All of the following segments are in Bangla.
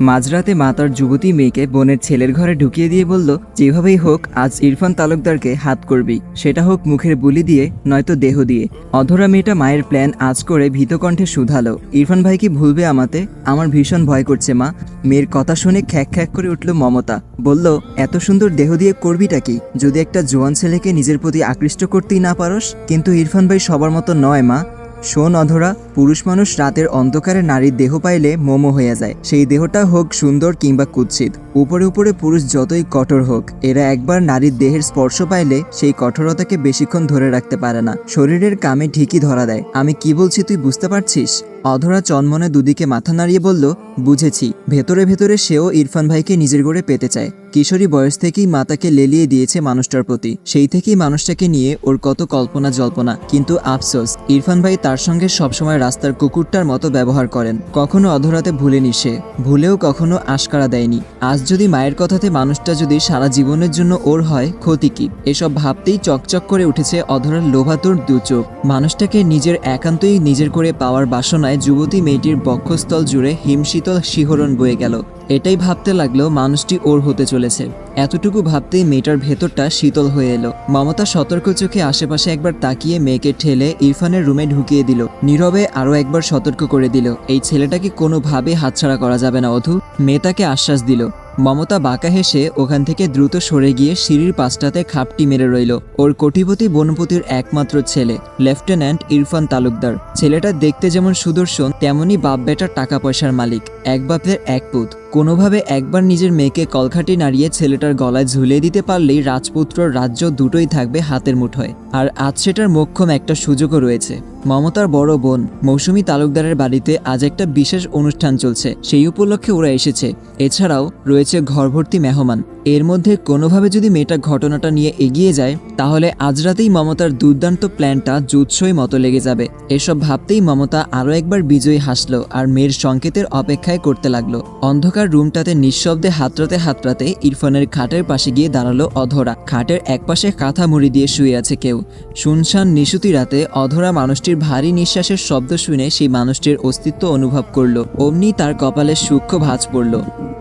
মাঝরাতে মা তার যুবতী মেয়েকে বোনের ছেলের ঘরে ঢুকিয়ে দিয়ে বলল, যেভাবেই হোক, আজ ইরফান তালুকদারকে হাত করবি। সেটা হোক মুখের বুলি দিয়ে, নয়তো দেহ দিয়ে। অধরা মেয়েটা মায়ের প্ল্যান আজ করে ভীতকণ্ঠে শুধালো। ইরফান ভাই কি ভুলবে আমাতে? আমার ভীষণ ভয় করছে মা। মেয়ের কথা শুনে খ্যাক খ্যাক করে উঠল মমতা। বলল, এত সুন্দর দেহ দিয়ে করবিটা কি? যদি একটা জোয়ান ছেলেকে নিজের প্রতি আকৃষ্ট করতেই না পারস? কিন্তু ইরফান ভাই সবার মতো নয় মা। শোন অধরা, পুরুষ মানুষ রাতের অন্ধকারে নারীর দেহ পাইলে মোমো হয়ে যায়। সেই দেহটা হোক সুন্দর কিংবা কুৎসিত। উপরে উপরে পুরুষ যতই কঠোর হোক, এরা একবার নারীর দেহের স্পর্শ পাইলে সেই কঠোরতাকে বেশিক্ষণ ধরে রাখতে পারে না। শরীরের কামে ঠিকই ধরা দেয়। আমি কি বলছি তুই বুঝতে পারছিস? অধরা চনমনে দুদিকে মাথা নাড়িয়ে বলল, বুঝেছি। ভেতরে ভেতরে সেও ইরফান ভাইকে নিজের গড়ে পেতে চায়। কিশোরী বয়স থেকেই মাতাকে লেলিয়ে দিয়েছে মানুষটার প্রতি। সেই থেকেই মানুষটাকে নিয়ে ওর কত কল্পনা জল্পনা। কিন্তু আফসোস, ইরফান ভাই তার সঙ্গে সবসময় রাস্তার কুকুরটার মতো ব্যবহার করেন। কখনো অধরাতে ভুলেনি সে। ভুলেও কখনো আশকারা দেয়নি। আজ যদি মায়ের কথাতে মানুষটা যদি সারা জীবনের জন্য ওর হয়, ক্ষতি কি? এসব ভাবতেই চকচক করে উঠেছে অধরার লোভাতুর দু চোখ। মানুষটাকে নিজের একান্তই নিজের করে পাওয়ার বাসনায় যুবতী মেয়েটির বক্ষস্থল জুড়ে হিমশীতল শিহরণ বয়ে গেল। এটাই ভাবতে লাগল মানুষটি ওর হতে চলেছে। এতটুকু ভাবতেই মেয়েটার ভেতরটা শীতল হয়ে এলো। মমতা সতর্ক চোখে আশেপাশে একবার তাকিয়ে মেয়েকে ঠেলে ইরফানের রুমে ঢুকিয়ে দিল। নীরবে আরও একবার সতর্ক করে দিল, এই ছেলেটাকে কোনোভাবে হাতছাড়া করা যাবে না, অধু। মেয়ে তাকে আশ্বাস দিল। মমতা বাঁকা হেসে ওখান থেকে দ্রুত সরে গিয়ে সিঁড়ির পাশটাতে খাপটি মেরে রইল। ওর কোটিপতি বনপতির একমাত্র ছেলে, লেফটেন্যান্ট ইরফান তালুকদার। ছেলেটা দেখতে যেমন সুদর্শন তেমনই বাপ বেটার টাকা পয়সার মালিক, এক বাপের এক পুত। কোনোভাবে একবার নিজের মেয়েকে কলখাটি নাড়িয়ে ছেলেটার গলায় ঝুলিয়ে দিতে পারলেই রাজপুত্র রাজ্য দুটোই থাকবে হাতের মুঠোয় আর আজ সেটার মোক্ষম একটা সুযোগও রয়েছে। মমতার বড় বোন, মৌসুমি তালুকদারের বাড়িতে আজ একটা বিশেষ অনুষ্ঠান চলছে। সেই উপলক্ষে ওরা এসেছে। এছাড়াও রয়েছে ঘরভর্তি মেহমান। এর মধ্যে কোনোভাবে যদি মেয়েটা ঘটনাটা নিয়ে এগিয়ে যায়, তাহলে আজ রাতেই মমতার দুর্দান্ত প্ল্যানটা জুৎসই মতো লেগে যাবে। এসব ভাবতেই মমতা আরও একবার বিজয়ী হাসলো আর মেয়ের সংকেতের অপেক্ষায় করতে লাগল। অন্ধকার রুমটাতে নিঃশব্দে হাতরাতে হাতরাতে ইরফানের খাটের পাশে গিয়ে দাঁড়াল অধরা। খাটের একপাশে কাঁথা মুড়ি দিয়ে শুয়ে আছে কেউ। শুনশান নিশুতি রাতে অধরা মানুষটির ভারী নিঃশ্বাসের শব্দ শুনে সেই মানুষটির অস্তিত্ব অনুভব করল। অমনি তার কপালে সূক্ষ্ম ভাঁজ পড়ল।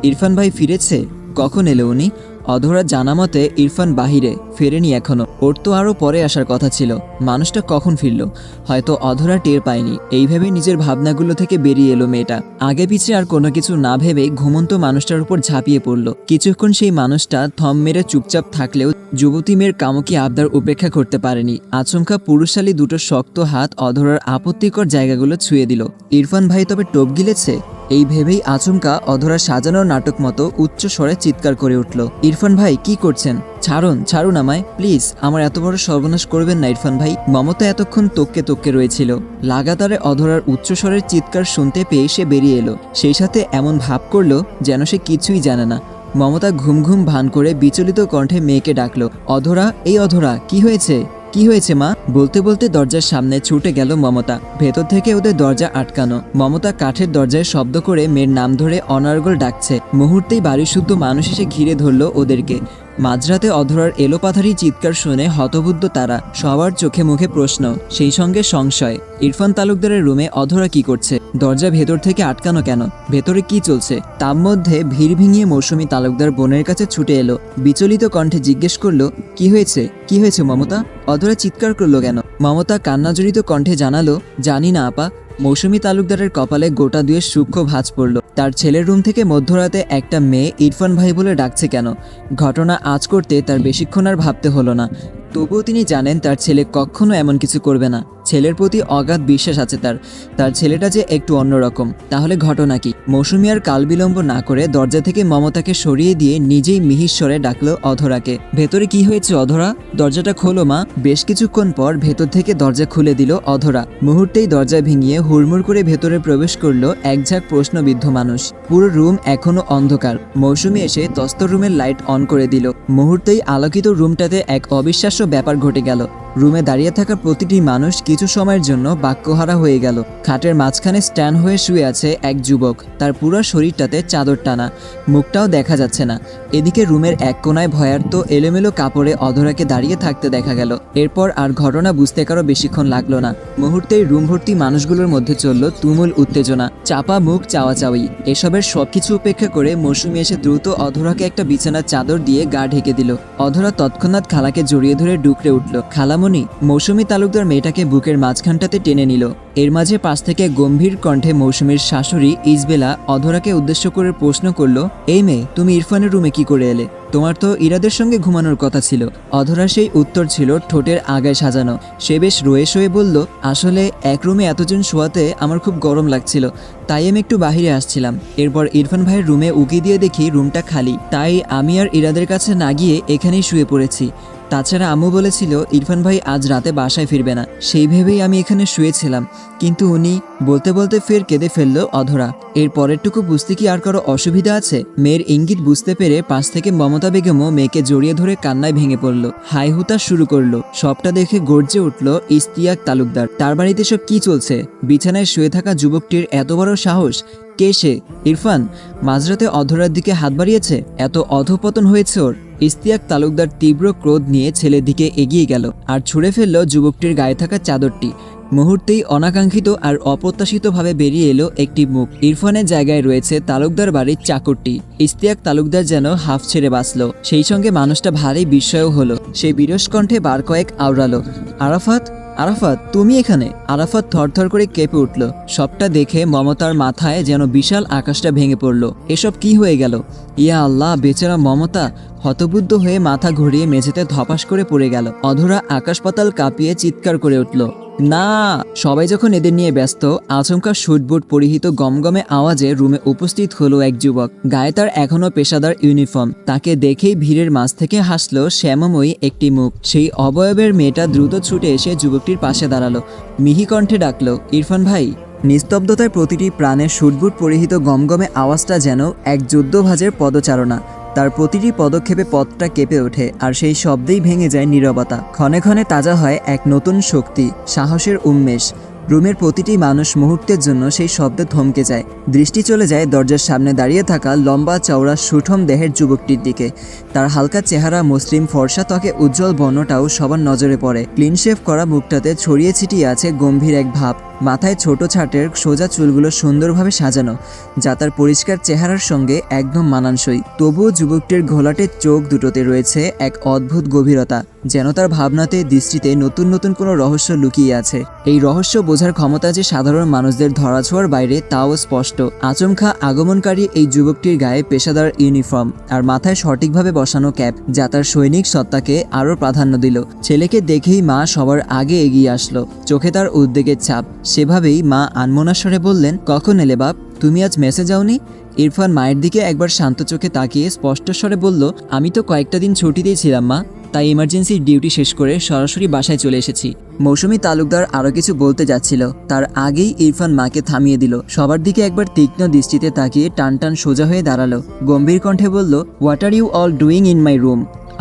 ইরফান ভাই ফিরেছে? কখন এলো উনি? অধরা জানা মতে ইরফান বাহিরে ফেরেনি এখনও। ওর তো আরও পরে আসার কথা ছিল। মানুষটা কখন ফিরল? হয়তো অধরা টের পায়নি। এই ভেবে নিজের ভাবনাগুলো থেকে বেরিয়ে এলো মেয়েটা। আগে পিছে আর কোনো কিছু না ভেবে ঘুমন্ত মানুষটার উপর ঝাঁপিয়ে পড়ল। কিছুক্ষণ সেই মানুষটা থম মেরে চুপচাপ থাকলেও যুবতী মেয়ের কামকি আবদার উপেক্ষা করতে পারেনি। আচমকা পুরুষালী দুটো শক্ত হাত অধরার আপত্তিকর জায়গাগুলো ছুঁয়ে দিল। ইরফান ভাই তবে টোপ গিলেছে? এই ভেবেই আচমকা অধরা সাজানোর নাটক মতো উচ্চ স্বরে চিৎকার করে উঠল। ইরফান ভাই, কি করছেন? ছাড়ুন ছাড়ুন আমায়, প্লিজ। আমার এত বড় সর্বনাশ করবেন না ইরফান ভাই। মমতা এতক্ষণ তোককে তোককে রয়েছিল। লাগাতারে অধরার উচ্চস্বরের চিৎকার শুনতে পেয়ে সে বেরিয়ে এলো। সেই সাথে এমন ভাব করল যেন সে কিছুই জানে না। মমতা ঘুম ঘুম ভান করে বিচলিত কণ্ঠে মেয়েকে ডাকলো, অধরা, এই অধরা, কি হয়েছে? কি হয়েছে, মা? বলতে বলতে দরজার সামনে ছুটে গেল মমতা। ভেতর থেকে ওদের দরজা আটকানো। মমতা কাঠের দরজায় শব্দ করে মেয়ের নাম ধরে অনার্গল ডাকছে। মুহূর্তেই বাড়ি শুদ্ধ মানুষ এসে ঘিরে ধরলো ওদেরকে। মাঝরাতে অধরার এলোপাথারি চিৎকার শুনে হতবুদ্ধ তারা সবার চোখে মুখে প্রশ্ন, সেই সঙ্গে সংশয়। ইরফান তালুকদারের রুমে অধরা কি করছে? দরজা ভেতর থেকে আটকানো কেন? ভেতরে কি চলছে? তার মধ্যে ভিড় ভিঙিয়ে মৌসুমী তালুকদার বোনের কাছে ছুটে এলো। বিচলিত কণ্ঠে জিজ্ঞেস করল, কি হয়েছে? কি হয়েছে মমতা? অধরা চিৎকার করল কেন? মমতা কান্নাজড়িত কণ্ঠে জানালো, জানি না আপা। মৌসুমী তালুকদারের কপালে গোটা দুয়ে সূক্ষ্ম ভাঁজ পড়ল। তার ছেলের রুম থেকে মধ্যরাতে একটা মেয়ে ইরফান ভাই বলে ডাকছে কেন? ঘটনা আজ করতে তার বেশিক্ষণ আর ভাবতে হলো না। তবুও তিনি জানেন তার ছেলে কখনো এমন কিছু করবে না। ছেলের প্রতি অগাধ বিশ্বাস আছে তার। তার ছেলেটা যে একটু অন্যরকম। তাহলে ঘটনা কি? মৌসুমি আর কাল বিলম্ব না করে দরজা থেকে মমতাকে সরিয়ে দিয়ে নিজেই মিহিস্বরে ডাকলো অধরাকে। ভেতরে কি হয়েছে অধরা? দরজাটা খোলো, মা। বেশ কিছুক্ষণ পর ভেতর থেকে দরজা খুলে দিল অধরা। মুহূর্তেই দরজা ভেঙিয়ে হুড়মুড় করে ভেতরে প্রবেশ করল একঝাঁক প্রশ্নবিদ্ধ মানুষ। পুরো রুম এখনও অন্ধকার। মৌসুমি এসে তস্তর রুমের লাইট অন করে দিল। মুহূর্তেই আলোকিত রুমটাতে এক অবিশ্বাস্য ব্যাপার ঘটে গেল। রুমে দাঁড়িয়ে থাকা প্রতিটি মানুষ কিছু সময়ের জন্য বাক্যহারা হয়ে গেল। খাটের মাঝখানে স্ট্যান্ড হয়ে শুয়ে আছে এক যুবক। তার পুরো শরীরটাতে চাদর টানা। মুখটাও দেখা যাচ্ছে না। এদিকে রুমের এক কোনায় ভয়ার্ত এলোমেলো কাপড়ে অধরাকে দাঁড়িয়ে থাকতে দেখা গেল। এরপর আর ঘটনা বুঝতে কারও বেশিক্ষণ লাগল না। মুহূর্তেই রুম ভর্তি মানুষগুলোর মধ্যে চলল তুমুল উত্তেজনা, চাপা মুখ চাওয়াচাওয়ি। এসবের সবকিছু উপেক্ষা করে মৌসুমি এসে দ্রুত অধরাকে একটা বিছানার চাদর দিয়ে গা ঢেকে দিল। অধরা তৎক্ষণাৎ খালাকে জড়িয়ে ধরে ডুকরে উঠল। খালামণি মৌসুমি তালুকদার মেয়েটাকে বুকের মাঝখানটাতে টেনে নিল। এর মাঝে পাশ থেকে গম্ভীর কণ্ঠে মৌসুমীর শাশুড়ি ইজবেলা অধরাকে উদ্দেশ্য করে প্রশ্ন করল, এই মেয়ে, তুমি ইরফানের রুমে কি করে এলে? তোমার তো ইরাদের সঙ্গে ঘুমানোর কথা ছিল। অধরা সেই উত্তর ছিল ঠোঁটের আগায় সাজানো। সে বেশ রয়ে শয়ে বলল, আসলে এক রুমে এতজন শোয়াতে আমার খুব গরম লাগছিল, তাই আমি একটু বাহিরে আসছিলাম। এরপর ইরফান ভাইয়ের রুমে উকি দিয়ে দেখি রুমটা খালি। তাই আমি আর ইরাদের কাছে না গিয়ে এখানেই শুয়ে পড়েছি। তাছাড়া আম্মু বলেছিল, ইরফান ভাই আজ রাতে বাসায় ফিরবে না। সেই ভেবেই আমি এখানে শুয়েছিলাম। কিন্তু উনি বলতে বলতে ফের কেঁদে ফেলল অধরা। এর পরেরটুকু বুঝতে কি আর কারও অসুবিধা আছে? মেয়ের ইঙ্গিত বুঝতে পেরে পাশ থেকে মমতা বেগমও মেয়েকে জড়িয়ে ধরে কান্নায় ভেঙে পড়ল। হাই হুতা শুরু করল। সবটা দেখে গর্জে উঠল ইস্তিয়াক তালুকদার। তার বাড়িতে সব কি চলছে? বিছানায় শুয়ে থাকা যুবকটির এত বড় সাহস কে সে? ইরফান, মাঝরাতে অধরার দিকে হাত বাড়িয়েছে? এত অধপতন হয়েছে ওর। ইস্তিয়াক তালুকদার তীব্র ক্রোধ নিয়ে ছেলের দিকে এগিয়ে গেল আর ছুঁড়ে ফেলল যুবকটির গায়ে থাকা চাদরটি। মুহূর্তেই অনাকাঙ্ক্ষিত আর অপ্রত্যাশিতভাবে বেরিয়ে এলো একটি মুখ। ইরফানের জায়গায় রয়েছে তালুকদার বাড়ির চাকরটি। ইস্তিয়াক তালুকদার যেন হাফ ছেড়ে বাঁচল। সেই সঙ্গে মানুষটা ভারী বিস্ময়ও হলো। সেই বিরস কণ্ঠে বার কয়েক আওড়ালো। আরাফাত আরাফাত, তুমি এখানে? আরাফাত থরথর করে কেঁপে উঠল। সবটা দেখে মমতার মাথায় যেন বিশাল আকাশটা ভেঙে পড়ল। এসব কি হয়ে গেল? ইয়া আল্লাহ, বেচারা মমতা হতবুদ্ধ হয়ে মাথা ঘুরিয়ে মেঝেতে ধপাস করে পড়ে গেল। অধরা আকাশ পাতাল কাঁপিয়ে চিৎকার করে উঠল। না, সবাই যখন এদের নিয়ে ব্যস্ত, আচমকা শুটবুট পরিহিত গমগমে আওয়াজে রুমে উপস্থিত হলো এক যুবক। গায়ে তার এখনও পেশাদার ইউনিফর্ম। তাকে দেখেই ভিড়ের মাঝ থেকে হাসলো শ্যামময়ী একটি মুখ। সেই অবয়বের মেয়েটা দ্রুত ছুটে এসে যুবকটির পাশে দাঁড়াল। মিহি কণ্ঠে ডাকলো, ইরফান ভাই। নিস্তব্ধতায় প্রতিটি প্রাণের শুটবুট পরিহিত গমগমে আওয়াজটা যেন এক যুদ্ধভাজের পদচারণা। তার প্রতিটি পদক্ষেপে পথটা কেঁপে ওঠে আর সেই শব্দেই ভেঙে যায় নীরবতা। ক্ষণে ক্ষণে তাজা হয় এক নতুন শক্তি, সাহসের উন্মেষ। রুমের প্রতিটি মানুষ মুহূর্তের জন্য সেই শব্দে থমকে যায়। দৃষ্টি চলে যায় দরজার সামনে দাঁড়িয়ে থাকা লম্বা চওড়া সুঠম দেহের যুবকটির দিকে। তার হালকা চেহারা মুসলিম ফর্সা ত্বকে উজ্জ্বল বর্ণটাও সবার নজরে পড়ে। ক্লিন শেভ করা মুখটাতে ছড়িয়ে ছিটিয়ে আছে গম্ভীর এক ভাব। মাথায় ছোট ছাটের সোজা চুলগুলো সুন্দরভাবে সাজানো, যা তার পরিষ্কার চেহারার সঙ্গে একদম মানানসই। তবুও যুবকটির ঘোলাটে চোখ দুটোতে রয়েছে এক অদ্ভুত গভীরতা। যেন তার ভাবনাতে, দৃষ্টিতে নতুন নতুন কোনো রহস্য লুকিয়ে আছে। এই রহস্য বোঝার ক্ষমতা যে সাধারণ মানুষদের ধরাছোঁয়ার বাইরে, তাও স্পষ্ট। আচমকা আগমনকারী এই যুবকটির গায়ে পেশাদার ইউনিফর্ম আর মাথায় সঠিকভাবে বসানো ক্যাপ, যা তার সৈনিক সত্তাকে আরও প্রাধান্য দিল। ছেলেকে দেখেই মা সবার আগে এগিয়ে আসলো। চোখে তার উদ্বেগের ছাপ। সেভাবেই মা আনমনাস্বরে বললেন, কখন এলে বাপ? তুমি আজ মেসে যাওনি? ইরফান মায়ের দিকে একবার শান্ত চোখে তাকিয়ে স্পষ্ট স্বরে বলল, আমি তো কয়েকটা দিন ছুটিতেই ছিলাম মা। তাই ইমার্জেন্সি ডিউটি শেষ করে সরাসরি বাসায় চলে এসেছি। মৌসুমি তালুকদার আরও কিছু বলতে যাচ্ছিল। তার আগেই ইরফান মাকে থামিয়ে দিল। সবার দিকে একবার তীক্ষ্ণ দৃষ্টিতে তাকিয়ে টান টান সোজা হয়ে দাঁড়াল। গম্ভীর কণ্ঠে বলল what are you all doing in my room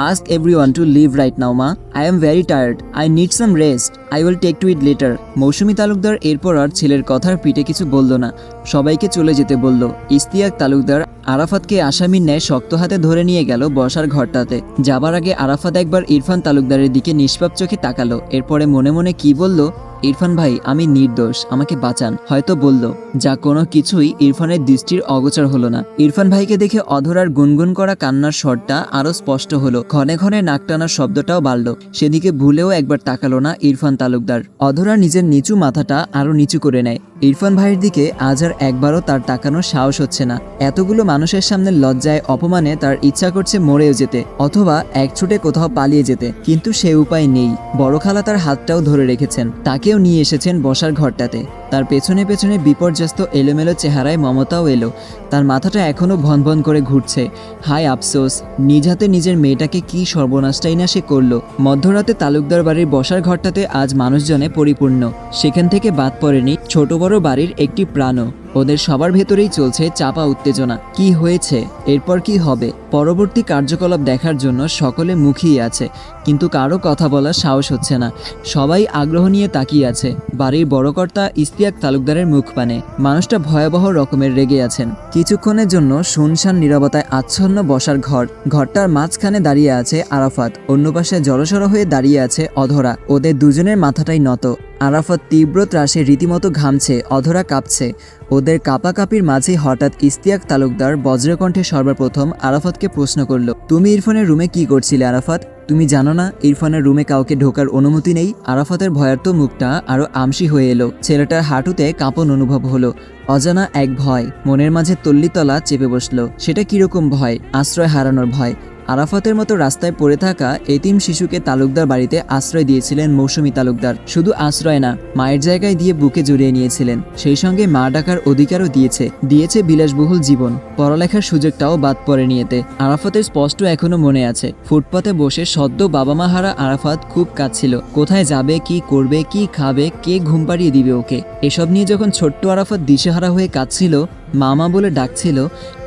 ask every one to leave right now মা I am very tired I need some rest I will take to it later Moushumi Talukdar এরপর আর ছেলের কথার পিঠে কিছু বলল না। সবাইকে চলে যেতে বলল। ইস্তিয়াক তালুকদার আরাফাতকে আসামির ন্যায় শক্ত হাতে ধরে নিয়ে গেল বসার ঘরটাতে। যাবার আগে আরাফাত একবার ইরফান তালুকদারের দিকে নিষ্পাপ চোখে তাকালো। এরপরে মনে মনে কি বলল, ইরফান ভাই, আমি নির্দোষ, আমাকে বাঁচান। হয়তো বলল, যা কোনো কিছুই ইরফানের দৃষ্টির অগোচর হলো না। ইরফান ভাইকে দেখে অধরার গুনগুন করা কান্নার স্বরটা আরও স্পষ্ট হলো। ক্ষণে ক্ষণে নাক টানার শব্দটাও বাড়ল। সেদিকে ভুলেও একবার তাকালো না ইরফান তালুকদার। অধরা নিজের নিচু মাথাটা আরও নিচু করে নেয়। ইরফান ভাইয়ের দিকে আজ আর একবারও তার তাকানোর সাহস হচ্ছে না। এতগুলো মানুষের সামনে লজ্জায়, অপমানে তার ইচ্ছা করছে মরেও যেতে, অথবা এক ছুটে কোথাও পালিয়ে যেতে। কিন্তু সে উপায় নেই। বড় খালা তার হাতটাও ধরে রেখেছেন। তাকেও নিয়ে এসেছেন বসার ঘরটাতে। তার পেছনে পেছনে বিপর্যস্ত এলোমেলো চেহারায় মমতাও এলো। তার মাথাটা এখনও ভনভন করে ঘুরছে। হায় আফসোস, নিজ হাতে নিজের মেয়েটাকে কি সর্বনাশটাই না সে করল। মধ্যরাতে তালুকদার বাড়ির বসার ঘরটাতে আজ মানুষজনে পরিপূর্ণ। সেখান থেকে বাদ পড়েনি ছোট বড় বাড়ির একটি প্রাণও। ওদের সবার ভেতরেই চলছে চাপা উত্তেজনা। কি হয়েছে? এরপর কি হবে? পরবর্তী কার্যকলাপ দেখার জন্য সকলে মুখিয়ে আছে, কিন্তু কারও কথা বলার সাহস হচ্ছে না। সবাই আগ্রহ নিয়ে তাকিয়ে আছে। বাড়ির বড়কর্তা ইস্তিয়াক তালুকদারের মুখ পানে। মানুষটা ভয়াবহ রকমের রেগে আছেন। কিছুক্ষণের জন্য শুনশান নিরবতায় আচ্ছন্ন বসার ঘর। ঘরটার মাঝখানে দাঁড়িয়ে আছে আরাফাত। অন্য পাশে জড়সড় হয়ে দাঁড়িয়ে আছে অধরা। ওদের দুজনের মাথাটাই নত। আরাফাত তীব্র ত্রাসে রীতিমতো ঘামছে, অধরা কাঁপছে। ওদের কাপাকাপির মাঝে হঠাৎ ইস্তিয়াক তালুকদার বজ্রকণ্ঠে সর্বপ্রথম আরাফাতকে প্রশ্ন করল, তুমি ইরফানের রুমে কি করছিলে আরাফাত? তুমি জানো না ইরফানের রুমে কাউকে ঢোকার অনুমতি নেই? আরাফাতের ভয়ার্ত মুখটা আরও আমসি হয়ে এলো। ছেলেটার হাঁটুতে কাঁপন অনুভব হলো। অজানা এক ভয়, মনের মাঝে তল্লিতলা চেপে বসল। সেটা কীরকম ভয়? আশ্রয় হারানোর ভয়। আরাফাতের মতো রাস্তায় পড়ে থাকা এতিম শিশুকে তালুকদার বাড়িতে আশ্রয় দিয়েছিলেন মৌসুমী তালুকদার। শুধু আশ্রয় না, মায়ের জায়গায় দিয়ে বুকে জড়িয়ে নিয়েছিলেন। সেই সঙ্গে মা ডাকার অধিকারও দিয়েছে দিয়েছে বিলাসবহুল জীবন। পড়ালেখার সুযোগটাও বাদ পড়ে নিয়েতে আরাফাতের স্পষ্ট এখনও মনে আছে, ফুটপাতে বসে সদ্য বাবা মা হারা আরাফাত খুব কাঁদছিল। কোথায় যাবে, কি করবে, কি খাবে, কে ঘুম পাড়িয়ে দিবে ওকে? এসব নিয়ে যখন ছোট্ট আরাফাত দিশেহারা হয়ে কাঁদছিল মামা বলে ডাকছিল,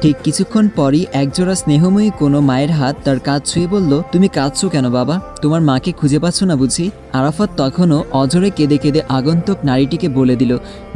ঠিক কিছুক্ষণ পরই একজোড়া স্নেহময়ী কোনো মায়ের হাত তার কাজ ছুঁয়ে বলল, তুমি কাঁদছো কেন বাবা? তোমার মাকে খুঁজে পাচ্ছ না বুঝি? আরাফাত তখনও অজরে কেঁদে কেঁদে আগন্তুক নারীটিকে বলে দিল,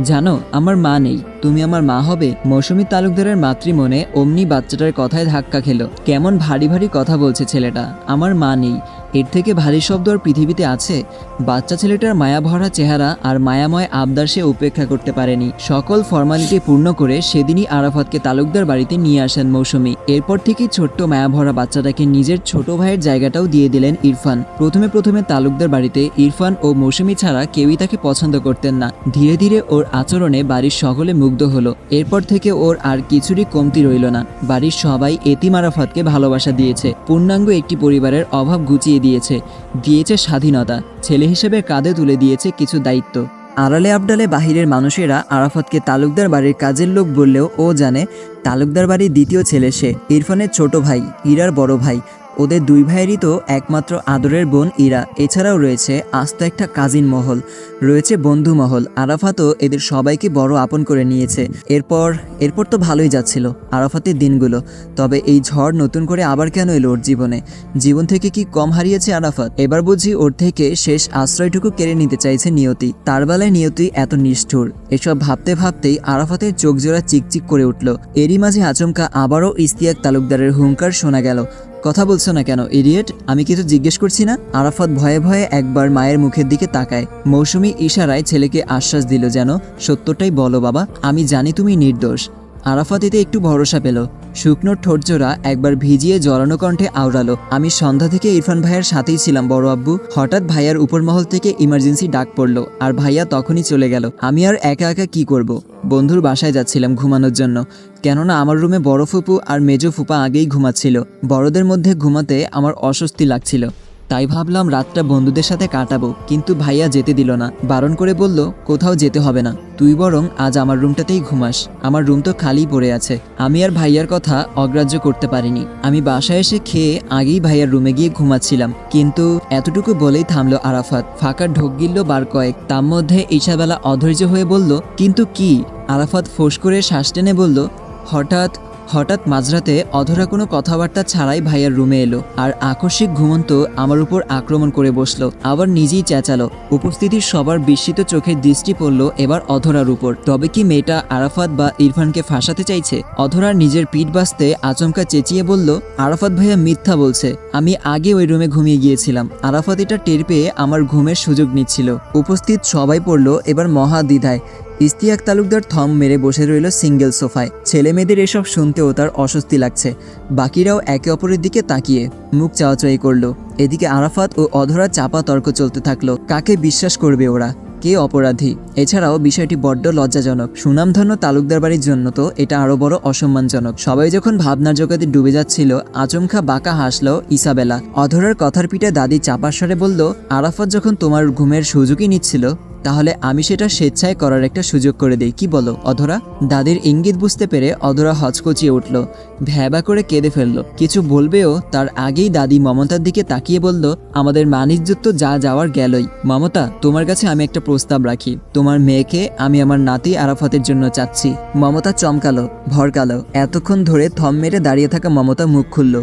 জানো, আমার মা নেই। তুমি আমার মা হবে? মৌসুমী তালুকদারের মাতৃমনে অমনি বাচ্চাটার কথায় ধাক্কা খেলো। কেমন ভারী ভারী কথা বলছে ছেলেটা, আমার মা নেই। এর থেকে ভারী শব্দ আর পৃথিবীতে আছে। বাচ্চা ছেলেটার মায়াভরা চেহারা আর মায়াময় আবদার সে উপেক্ষা করতে পারেনি। সকল ফর্মালিটি পূর্ণ করে সেদিনই আরাফাতকে তালুকদার বাড়িতে নিয়ে আসেন মৌসুমী। এরপর থেকেই ছোট্ট মায়াভরা বাচ্চাটাকে নিজের ছোট ভাইয়ের জায়গাটাও দিয়ে দিলেন ইরফান। প্রথমে প্রথমে তালুকদার বাড়িতে ইরফান ও মৌসুমী ছাড়া কেউই তাকে পছন্দ করতেন না। ধীরে ধীরে ওর আচরণে বাড়ির সকলে মুগ্ধ হলো। এরপর থেকে ওর আর কিছুরই কমতি রইল না। বাড়ির সবাই এতিম আরাফাতকে ভালোবাসা দিয়েছে। পূর্ণাঙ্গ একটি পরিবারের অভাব ঘুচিয়ে দিয়েছে। দিয়েছে স্বাধীনতা। ছেলে হিসেবে কাঁধে তুলে দিয়েছে কিছু দায়িত্ব। আড়ালে আবডালে বাহিরের মানুষেরা আরাফাতকে তালুকদার বাড়ির কাজের লোক বললেও ও জানে, তালুকদার বাড়ির দ্বিতীয় ছেলে সে। ইরফানের ছোট ভাই ইরার বড় ভাই। ওদের দুই ভাইয়েরই তো একমাত্র আদরের বোন ইরা। এছাড়াও রয়েছে আস্ত একটা কাজিন মহল, রয়েছে বন্ধু মহল। আরাফাতও এদের সবাইকে বড় আপন করে নিয়েছে। এরপর এরপর তো ভালোই যাচ্ছিল আরাফাতের দিনগুলো। তবে এই ঝড় নতুন করে আবার কেন এলো ওর জীবনে? জীবন থেকে কি কম হারিয়েছে আরাফাত? এবার বুঝি ওর থেকে শেষ আশ্রয়টুকু কেড়ে নিতে চাইছে নিয়তি। তার বেলায় নিয়তি এত নিষ্ঠুর। এসব ভাবতে ভাবতেই আরাফাতের চোখ জোড়া চিকচিক করে উঠল। এরই মাঝে আচমকা আবারও ইস্তিয়াক তালুকদারের হুঙ্কার শোনা গেল। কথা বলছো না কেন ইডিয়েট আমি কিছু জিজ্ঞেস করছি না? আরাফাত ভয়ে ভয়ে একবার মায়ের মুখের দিকে তাকায়। মৌসুমি ইশারায় ছেলেকে আশ্বাস দিল যেন, সত্যটাই বলো বাবা, আমি জানি তুমি নির্দোষ। আরাফাত এতে একটু ভরসা পেল। শুকনো ঠোঁটজোড়া একবার ভিজিয়ে জড়ানো কণ্ঠে আওড়ালো, আমি সন্ধ্যা থেকে ইরফান ভাইয়ের সাথেই ছিলাম, বড় আব্বু। হঠাৎ ভাইয়ার উপর মহল থেকে ইমার্জেন্সি ডাক পড়ল, আর ভাইয়া তখনই চলে গেল, আমি আর একা একা কি করব। বন্ধুর বাসায় যাচ্ছিলাম ঘুমানোর জন্য। কেননা আমার রুমে বড় ফুপু আর মেজো ফুপা আগেই ঘুমাচ্ছিল। বড়দের মধ্যে ঘুমাতে আমার অস্বস্তি লাগছিল। তাই ভাবলাম রাতটা বন্ধুদের সাথে কাটাবো, কিন্তু ভাইয়া যেতে দিল না। বারণ করে বলল, কোথাও যেতে হবে না। তুই বরং আজ আমার রুমটাতেই ঘুমাস। আমার রুম তো খালি পড়ে আছে। আমি আর ভাইয়ার কথা অগ্রাহ্য করতে পারিনি। আমি বাসায় এসে খেয়ে আগেই ভাইয়ার রুমে গিয়ে ঘুমাচ্ছিলাম। কিন্তু এতটুকু বলেই থামলো আরাফাত। ফাঁকা ঢোক গিলল বার কয়েক। তার মধ্যে ঈশাবেলা অধৈর্য হয়ে বলল, কিন্তু কি? আরাফাত ফোঁস করে শ্বাস টেনে বলল, হঠাৎ হঠাৎ মাঝরাতে অধরা কোনো কথাবার্তা ছাড়াই ভাইয়ার রুমে এলো আর আকস্মিক ঘুমন্ত আমার উপর আক্রমণ করে বসল, আবার নিজেই চেঁচালো। উপস্থিতির সবার বিস্মিত চোখের দৃষ্টি পড়ল এবার অধরার উপর। তবে কি মেয়েটা আরাফাত বা ইরফানকে ফাঁসাতে চাইছে? অধরার নিজের পিঠ বাঁচতে আচমকা চেঁচিয়ে বলল, আরাফাত ভাইয়া মিথ্যা বলছে। আমি আগে ওই রুমে ঘুমিয়ে গিয়েছিলাম। আরাফাত এটা টের পেয়ে আমার ঘুমের সুযোগ নিচ্ছিল। উপস্থিত সবাই পড়ল এবার মহা দ্বিধায়। ইস্তিয়াক তালুকদার থম মেরে বসে রইল সিঙ্গেল সোফায়। ছেলে মেয়েদের এসব শুনতেও তার অস্বস্তি লাগছে। বাকিরাও একে অপরের দিকে তাকিয়ে মুখ চাওয়াচাই করল। এদিকে আরাফাত ও অধরা চাপা তর্ক চলতে থাকল। কাকে বিশ্বাস করবে ওরা? কে অপরাধী? এছাড়াও বিষয়টি বড্ড লজ্জাজনক। সুনামধন্য তালুকদার বাড়ির জন্য তো এটা আরও বড় অসম্মানজনক। সবাই যখন ভাবনার জগতে ডুবে যাচ্ছিল, আচমকা বাঁকা হাসল ইসাবেলা। অধরার কথার পিঠে দাদি চাপার স্বরে বলল, আরাফাত যখন তোমার ঘুমের সুযোগই নিচ্ছিল তাহলে আমি সেটা স্বেচ্ছায় করার একটা সুযোগ করে দিই। কি বলো, অধরা? দাদির ইঙ্গিত বুঝতে পেরে অধরা হজকচিয়ে উঠল। ভ্যাবা করে কেঁদে ফেলল। কিছু বলবেও তার আগেই দাদি মমতার দিকে তাকিয়ে বলল, আমাদের মানিজ্য তো যা যাওয়ার গেলই। মমতা, তোমার কাছে আমি একটা প্রস্তাব রাখি। তোমার মেয়েকে আমি আমার নাতি আরাফাতের জন্য চাচ্ছি মমতা চমকালো, ভরকালো। এতক্ষণ ধরে থম মেরে দাঁড়িয়ে থাকা মমতা মুখ খুলল।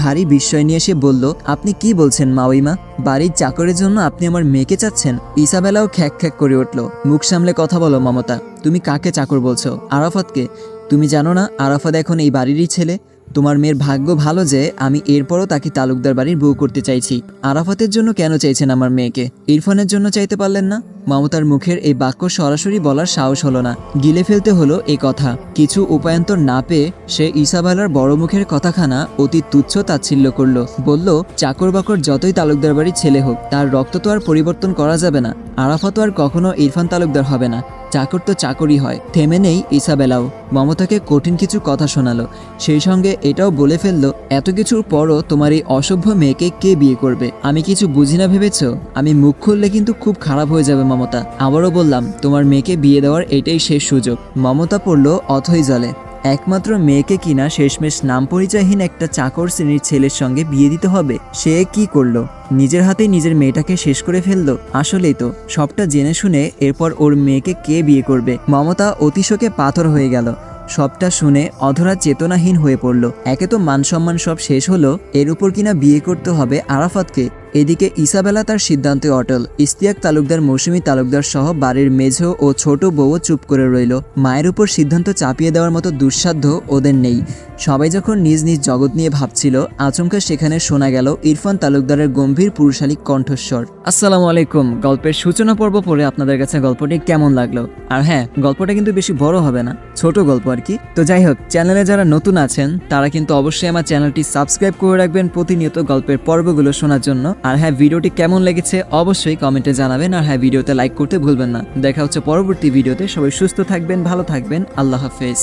ভারী বিস্ময় নিয়ে সে বলল, আপনি কি বলছেন মাওইমা বাড়ির চাকরের জন্য আপনি আমার মেয়েকে চাচ্ছেন ইসাবেলাও খ্যাক খ্যাক করে উঠল। মুখ সামলে কথা বলো মমতা, তুমি কাকে চাকর বলছো? আরাফাতকে? তুমি জানো না, আরাফাত এখন এই বাড়িরই ছেলে। তোমার মেয়ের ভাগ্য ভালো যে আমি এরপরও তাকে তালুকদার বাড়ির বউ করতে চাইছি। আরাফাতের জন্য কেন চাইছেন আমার মেয়েকে? ইরফানের জন্য চাইতে পারলেন না। মমতার মুখের এই বাক্য সরাসরি বলার সাহস হলো না। গিলে ফেলতে হলো এ কথা। কিছু উপায়ন্তর না পেয়ে সে ইসাবেলার বড় মুখের কথাখানা অতি তুচ্ছ তাচ্ছিল্য করল। বলল, চাকর বাকর যতই তালুকদার বাড়ির ছেলে হোক, তার রক্ত তো আর পরিবর্তন করা যাবে না। আরাফাত আর কখনো ইরফান তালুকদার হবে না। চাকর তো চাকরি হয়। থেমে নেই ইসাবেলাও। মমতাকে কঠিন কিছু কথা শোনালো। সেই সঙ্গে এটাও বলে ফেলল, এত কিছুর পরও তোমার এই অসভ্য মেয়েকে কে বিয়ে করবে? আমি কিছু বুঝি না ভেবেছ? আমি মুখ খুললে কিন্তু খুব খারাপ হয়ে যাবে মমতা। আবারও বললাম, তোমার মেয়েকে বিয়ে দেওয়ার এটাই শেষ সুযোগ। মমতা পড়ল অথই জলে। একমাত্র মেয়েকে কিনা শেষমেশ নাম পরিচয়হীন একটা চাকর শ্রেণির ছেলের সঙ্গে বিয়ে দিতে হবে, সে কি করল? নিজের হাতেই নিজের মেয়েটাকে শেষ করে ফেলল? আসলেই তো, সবটা জেনে শুনে এরপর ওর মেয়েকে কে বিয়ে করবে? মমতা অতিশোকে পাথর হয়ে গেল। সবটা শুনে অধরা চেতনাহীন হয়ে পড়ল। একে তো মান সম্মান সব শেষ হলো, এর উপর কিনা বিয়ে করতে হবে আরাফাতকে? এদিকে ইসাবেলা তার সিদ্ধান্তে অটল। ইস্তিয়াক তালুকদার মৌসুমী তালুকদার সহ বাড়ির মেঝ ও ছোট বউও চুপ করে রইল। মায়ের উপর সিদ্ধান্ত চাপিয়ে দেওয়ার মতো দুঃসাধ্য ওদের নেই। সবাই যখন নিজ নিজ জগৎ নিয়ে ভাবছিল, আচমকা সেখানে শোনা গেল ইরফান তালুকদারের গম্ভীর পুরুষালী কণ্ঠস্বর। আসসালামু আলাইকুম। গল্পের সূচনা পর্ব পড়ে আপনাদের কাছে গল্পটি কেমন লাগল? আর হ্যাঁ গল্পটা কিন্তু বেশি বড় হবে না, ছোট গল্প আর কি। তো যাই হোক, চ্যানেলে যারা নতুন আছেন, তারা কিন্তু অবশ্যই আমার চ্যানেলটি সাবস্ক্রাইব করে রাখবেন প্রতিনিয়ত গল্পের পর্বগুলো শোনার জন্য। আর হ্যাঁ ভিডিওটি কেমন লেগেছে অবশ্যই কমেন্টে জানাবেন আর হ্যাঁ ভিডিওতে লাইক করতে ভুলবেন না। দেখা হচ্ছে পরবর্তী ভিডিওতে। সবাই সুস্থ থাকবেন, ভালো থাকবেন। আল্লাহ হাফেজ।